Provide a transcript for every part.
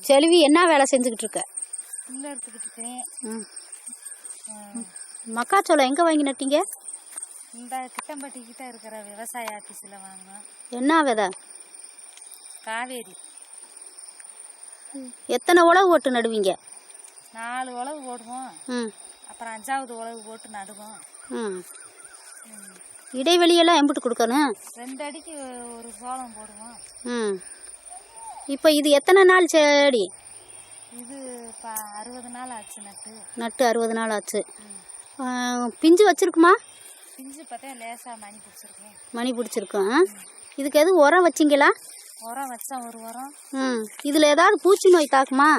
செல்வி என்ன வேலை செஞ்சுக்கிட்டு இருக்க எடுத்துக்கிட்டு இருக்கேன் மக்காச்சோளம் எங்கே வாங்கி நட்டீங்க இந்த கிட்டம்பட்டி கிட்ட இருக்கிற விவசாய ஆஃபீஸில் வாங்கினோம். என்ன விதை? காவேரி. எத்தனை உழவு ஓட்டு நடுவீங்க? நாலு உழவு போடுவோம். ம். அப்புறம் அஞ்சாவது உழவு போட்டு நடுவோம். ம். இடைவெளியெல்லாம் எம்பிட்டு கொடுக்கணும்? ரெண்டு அடிக்கு ஒரு சோளம் போடுவோம். ம். இப்போ இது எத்தனை நாள் செடி? இது அறுபது நாள் ஆச்சு நட்டு. நட்டு அறுபது நாள் ஆச்சு. பிஞ்சு வச்சிருக்குமா? பிஞ்சு பார்த்தா லேசாக மணி பிடிச்சிருக்கேன் மணி பிடிச்சிருக்கும்? இதுக்கு எதுவும் உரம் வச்சிங்களா? உரம் வச்சா ஒரு உரம். ம் இதில் ஏதாவது பூச்சி நோய் தாக்குமா?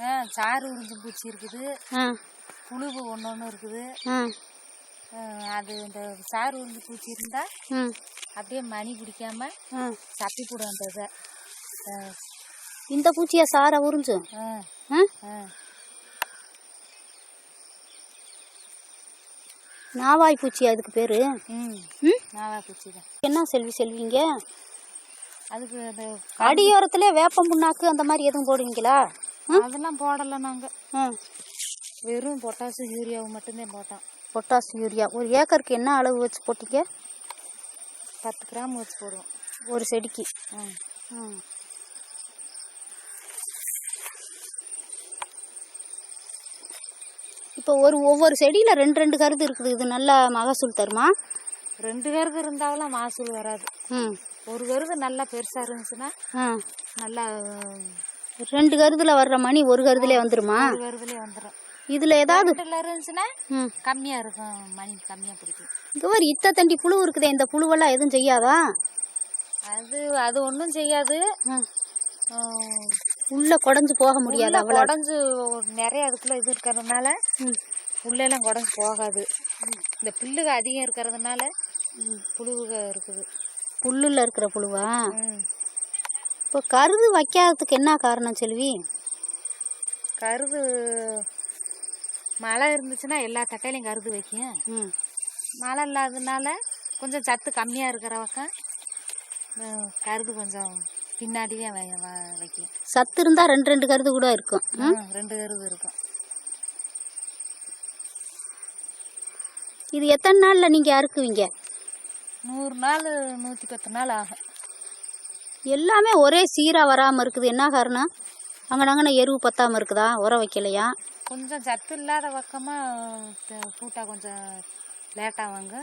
ஆ, சாறு உறிஞ்சு பூச்சி இருக்குது. புழுவு ஒன்று ஒன்று இருக்குது. அது இந்த சாறு உறிஞ்சு பூச்சி இருந்தால் அப்படியே மணி பிடிக்காம ஆ. சப்பி போடும் அந்த இதை இந்த பூச்சியா சாரை உறிஞ்சு. நாவாய் பூச்சியா அதுக்கு பேர்? ம். ம்? நாவா பூச்சி என்ன செல்வி செல்விங்க? அதுக்கு அந்த அடியோரத்துல வேப்பம் புண்ணாக்கு அந்த மாதிரி எதுவும் போடுவீங்களா? அதெல்லாம் போடலை நாங்கள் ம் வெறும் பொட்டாசு யூரியாவும் மட்டும்தான் போட்டோம். Potash urea. ஒரு ஏக்கருக்கு என்ன அளவு வச்சு போட்டீங்க? பத்து கிராம் வச்சு போடுவோம். ஒரு செடிக்கு? ம் இப்போ ஒரு ஒவ்வொரு செடியில் ரெண்டு ரெண்டு கருது இருக்குது. இது நல்ல மகசூல் தருமா? ரெண்டு கருது இருந்தாலும் மகசூல் வராது. ம். ஒரு கருது நல்லா பெருசாக இருந்துச்சுன்னா நல்லா ரெண்டு கருதுல வர்ற மணி ஒரு கருதுலே வந்துருமா? ஒரு கருதுலேயே வந்துடும் இதில் ஏதாவது இருந்துச்சுன்னா ம். கம்மியாக இருக்கும். மணி கம்மியாக பிடிக்கும். இங்கே ஒரு இத்த தண்டி புழு இருக்குதே. இந்த புழுவெல்லாம் எதுவும் செய்யாதா? அது அது ஒன்றும் செய்யாது. உள்ள குடஞ்சு போக முடியாது அவ்வளோ குடஞ்சு நிறைய அதுக்குள்ள இது இருக்கிறதுனால உள்ளெல்லாம் குடஞ்சு போகாது. இந்த புல்லுக அதிகம் இருக்கிறதுனால புழுவுக இருக்குது. புல்லுல இருக்கிற புழுவா? ம். இப்போ கருது வைக்காததுக்கு என்ன காரணம் செல்வி? கருது மழை இருந்துச்சுன்னா எல்லா தட்டையிலையும் கருது வைக்கும். மழை இல்லாததுனால கொஞ்சம் சத்து கம்மியாக இருக்கிற பக்கம் கருது கொஞ்சம் பின்னாடியே வை வ- வைக்கும் சத்து இருந்தா ரெண்டு ரெண்டு கருது கூட இருக்கும். ரெண்டு கருது இருக்கும். இது எத்தனை நாள்ல நீங்க அறுக்குவீங்க? நூறு நாள் நூற்றி பத்து நாள் ஆகும். எல்லாமே ஒரே சீரா வராம இருக்குது. என்ன காரணம்? அங்கனங்கன எருவு பத்தாம இருக்குதா? உரம் வைக்கலையா? கொஞ்சம் சத்து இல்லாத பக்கமாக பூட்டா கொஞ்சம் லேட்டாக வாங்க.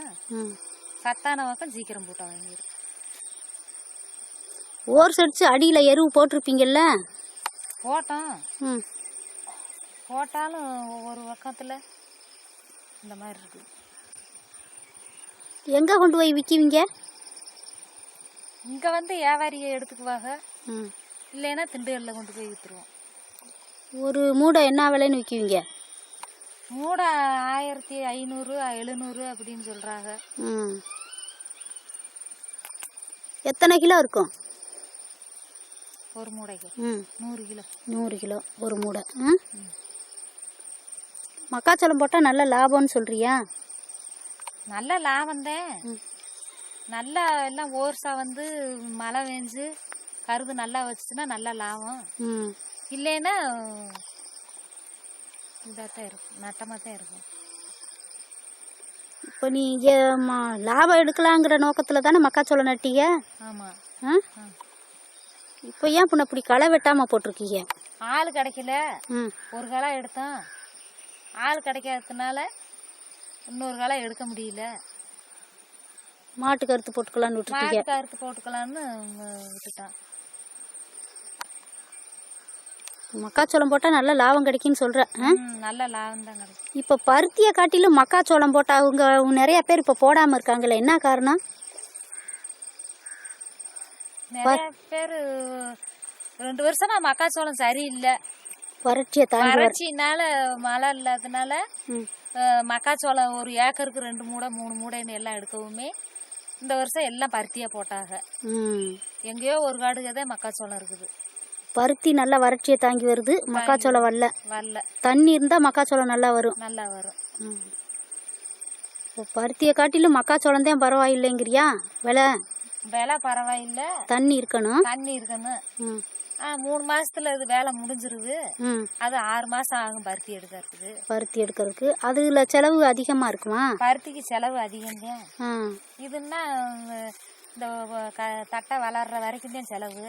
சத்தான பக்கம் சீக்கிரம் பூட்டா வாங்கிடும் ஓர் செடிச்சு அடியில எருவு போட்டிருப்பீங்கல்ல? போட்டோம். ம். போட்டாலும் ஒவ்வொரு பக்கத்தில் இந்த மாதிரி இருக்குது எங்க கொண்டு போய் விற்குவீங்க இங்கே வந்து வியாபாரியை எடுத்துக்குவாங்க. ம். இல்லைன்னா திண்டுக்கல்ல கொண்டு போய் விற்றுருவோம் ஒரு மூடை என்ன விலைன்னு விற்குவீங்க மூடை ஆயிரத்தி ஐநூறு எழுநூறு அப்படின்னு சொல்கிறாங்க ம். எத்தனை கிலோ இருக்கும்? ஒரு மூடைக்கு நூறு கிலோ. நூறு கிலோ ஒரு மூடை. மக்காச்சோளம் போட்டால் நல்ல லாபம்னு சொல்றியா? நல்ல லாபம்தான் ம். நல்லா எல்லாம் ஓர்ஸா வந்து மழை பெஞ்சு கருது நல்லா வச்சுச்சுன்னா நல்ல லாபம். இல்லைன்னா இதாக தான் இருக்கும். நட்டமாக தான் இருக்கும். இப்போ நீ லாபம் எடுக்கலாங்கிற நோக்கத்தில் தானே மக்காச்சோளம் நட்டீங்க ஆமாம் ஆ. இப்போ ஏன் இப்போ இப்படி களை வெட்டாமல் போட்டிருக்கீங்க? ஆள் கிடைக்கல. ஒரு களை எடுத்தோம். ஆள் கிடைக்காததுனால இன்னொரு களை எடுக்க முடியல. மாட்டு கருத்து போட்டுக்கலான்னு விட்டுட்டீங்க. போட்டுக்கலான்னு ம், விட்டுட்டோம். மக்காச்சோளம் போட்டால் நல்ல லாபம் கிடைக்குன்னு சொல்கிறேன் ம், நல்ல லாபம் தான் கிடைக்கும். இப்போ பருத்தியை காட்டிலும் மக்காச்சோளம் போட்டால் அவங்க நிறைய பேர் இப்போ போடாமல் இருக்காங்களே என்ன காரணம்? நிறைய பேர் ரெண்டு வருஷமா மக்காச்சோளம் சரியில்லை. வறட்சியை வறட்சினால மழை இல்லாதனால மக்காச்சோளம் ஒரு ஏக்கருக்கு ரெண்டு மூடை மூணு மூடைன்னு எல்லாம் எடுக்கவுமே இந்த வருஷம் எல்லாம் பருத்தியாக போட்டாங்க. ம். எங்கேயோ ஒரு காடுக தான் மக்காச்சோளம் இருக்குது. பருத்தி நல்லா வறட்சியை தாங்கி வருது மக்காச்சோளம் வரல. வரல. தண்ணி இருந்தால் மக்காச்சோளம் நல்லா வரும். நல்லா வரும். பருத்தியை காட்டிலும் மக்காச்சோளம் தான் பரவாயில்லைங்கிறியா? விலை? விலை பரவாயில்ல. தண்ணி இருக்கணும். தண்ணி இருக்கணும். மூணு மாசத்துல இது வேலை முடிஞ்சிருது. அது ஆறு மாசம் ஆகும் பருத்தி எடுக்கிறதுக்கு. பருத்தி எடுக்கிறதுக்கு. அதில் செலவு அதிகமாக இருக்குமா? பருத்திக்கு செலவு அதிகம்தான் ஆ. இதுன்னா இந்த தட்டை வளர்ற வரைக்கும் தான் செலவு.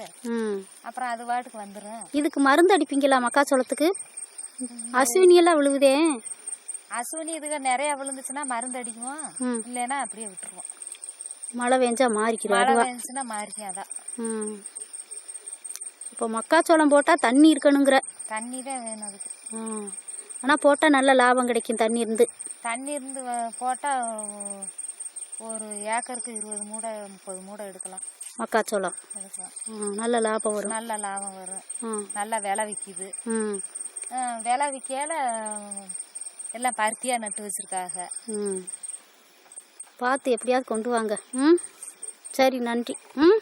அப்புறம் அது பாட்டுக்கு வந்துடும் இதுக்கு மருந்து அடிப்பீங்களா மக்காச்சோளத்துக்கு? அஸ்வினி எல்லாம் விழுவுதே. அசுவினி இதுக நிறைய விழுந்துச்சுன்னா மருந்து அடிக்குவோம். இல்லைன்னா அப்படியே விட்டுருவோம். மழை பெஞ்சா மாறிக்கிறோம் மழை அதுவா? பெஞ்சுன்னா மாறிக்கும் அதான் ம். இப்போ மக்காச்சோளம் போட்டால் தண்ணி இருக்கணுங்கிற. தண்ணி தான் வேணும் அதுக்கு. ம். ஆனால் போட்டால் நல்ல லாபம் கிடைக்கும் தண்ணி இருந்து. தண்ணி இருந்து வ- போட்டா ஒரு ஏக்கருக்கு இருபது மூடை முப்பது மூடை எடுக்கலாம். மக்காச்சோளம். எடுக்கலாம். ம் நல்ல லாபம் வரும். நல்ல லாபம் வரும். ம் நல்லா விலை விற்கிது ம். விலை விற்கையில எல்லாம் பருத்தியாக நட்டு வச்சிருக்காங்க. ம். பார்த்து எப்படியாவது கொண்டு வாங்க. ம்? சரி நன்றி. ம்?